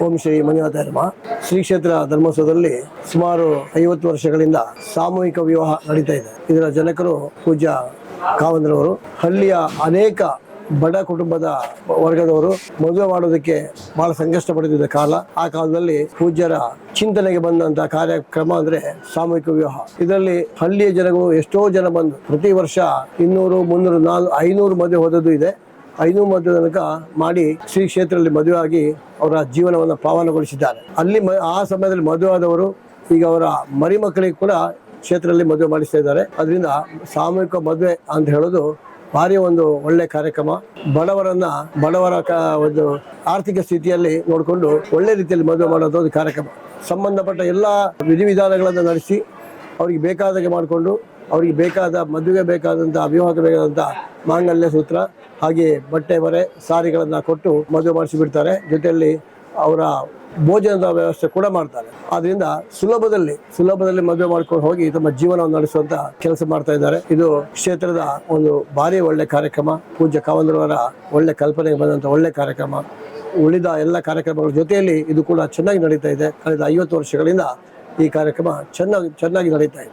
ಓಂ ಶ್ರೀ ಮಂಜುನಾಥ ಧರ್ಮ. ಶ್ರೀ ಕ್ಷೇತ್ರ ಧರ್ಮೋತ್ಸವದಲ್ಲಿ ಸುಮಾರು ಐವತ್ತು ವರ್ಷಗಳಿಂದ ಸಾಮೂಹಿಕ ವಿವಾಹ ನಡೀತಾ ಇದೆ. ಇದರ ಜನಕರು ಪೂಜ್ಯ ಕಾವಂದ್ರವರು, ಹಳ್ಳಿಯ ಅನೇಕ ಬಡ ಕುಟುಂಬದ ವರ್ಗದವರು ಮದುವೆ ಮಾಡೋದಕ್ಕೆ ಬಹಳ ಸಂಕಷ್ಟ ಪಡೆದಿದ್ದ ಕಾಲ. ಆ ಕಾಲದಲ್ಲಿ ಪೂಜ್ಯರ ಚಿಂತನೆಗೆ ಬಂದಂತ ಕಾರ್ಯಕ್ರಮ ಅಂದ್ರೆ ಸಾಮೂಹಿಕ ವಿವಾಹ. ಇದರಲ್ಲಿ ಹಳ್ಳಿಯ ಜನಗಳು ಎಷ್ಟೋ ಜನ ಬಂದು ಪ್ರತಿ ವರ್ಷ ಇನ್ನೂರು, ಮುನ್ನೂರು, ನಾಲ್ಕು, ಐನೂರು ಮದುವೆ ಹೋದದ್ದು ಇದೆ. ಐನೂರು ಮದುವೆ ತನಕ ಮಾಡಿ ಶ್ರೀ ಕ್ಷೇತ್ರದಲ್ಲಿ ಮದುವೆ ಆಗಿ ಅವರ ಜೀವನವನ್ನು ಪಾವನಗೊಳಿಸಿದ್ದಾರೆ. ಅಲ್ಲಿ ಆ ಸಮಯದಲ್ಲಿ ಮದುವೆ ಆದವರು ಈಗ ಅವರ ಮರಿ ಮಕ್ಕಳಿಗೆ ಕೂಡ ಕ್ಷೇತ್ರದಲ್ಲಿ ಮದುವೆ ಮಾಡಿಸ್ತಾ ಇದ್ದಾರೆ. ಅದರಿಂದ ಸಾಮೂಹಿಕ ಮದುವೆ ಅಂತ ಹೇಳೋದು ಭಾರಿ ಒಂದು ಒಳ್ಳೆ ಕಾರ್ಯಕ್ರಮ. ಬಡವರನ್ನ ಬಡವರ ಒಂದು ಆರ್ಥಿಕ ಸ್ಥಿತಿಯಲ್ಲಿ ನೋಡಿಕೊಂಡು ಒಳ್ಳೆ ರೀತಿಯಲ್ಲಿ ಮದುವೆ ಮಾಡೋದು ಒಂದು ಕಾರ್ಯಕ್ರಮ. ಸಂಬಂಧಪಟ್ಟ ಎಲ್ಲ ವಿಧಿವಿಧಾನಗಳನ್ನು ನಡೆಸಿ ಅವ್ರಿಗೆ ಬೇಕಾದಾಗೆ ಮಾಡಿಕೊಂಡು ಅವರಿಗೆ ಬೇಕಾದ, ಮದುವೆಗೆ ಬೇಕಾದಂಥ ವಿವಾಹಕ್ಕೆ ಬೇಕಾದಂಥ ಮಾಂಗಲ್ಯ ಸೂತ್ರ, ಹಾಗೆ ಬಟ್ಟೆ ಬರೆ, ಸಾರಿಗಳನ್ನು ಕೊಟ್ಟು ಮದುವೆ ಮಾಡಿಸಿ ಬಿಡ್ತಾರೆ. ಜೊತೆಯಲ್ಲಿ ಅವರ ಭೋಜನದ ವ್ಯವಸ್ಥೆ ಕೂಡ ಮಾಡ್ತಾರೆ. ಆದ್ರಿಂದ ಸುಲಭದಲ್ಲಿ ಸುಲಭದಲ್ಲಿ ಮದುವೆ ಮಾಡ್ಕೊಂಡು ಹೋಗಿ ತಮ್ಮ ಜೀವನವನ್ನು ನಡೆಸುವಂತ ಕೆಲಸ ಮಾಡ್ತಾ ಇದ್ದಾರೆ. ಇದು ಕ್ಷೇತ್ರದ ಒಂದು ಭಾರಿ ಒಳ್ಳೆ ಕಾರ್ಯಕ್ರಮ. ಪೂಜ್ಯ ಕಾವಂದ್ರವರ ಒಳ್ಳೆ ಕಲ್ಪನೆಗೆ ಬಂದಂತ ಒಳ್ಳೆ ಕಾರ್ಯಕ್ರಮ. ಉಳಿದ ಎಲ್ಲ ಕಾರ್ಯಕ್ರಮಗಳ ಜೊತೆಯಲ್ಲಿ ಇದು ಕೂಡ ಚೆನ್ನಾಗಿ ನಡೀತಾ ಇದೆ. ಕಳೆದ ಐವತ್ತು ವರ್ಷಗಳಿಂದ ಈ ಕಾರ್ಯಕ್ರಮ ಚೆನ್ನಾಗಿ ಚೆನ್ನಾಗಿ ನಡೀತಾ ಇದೆ.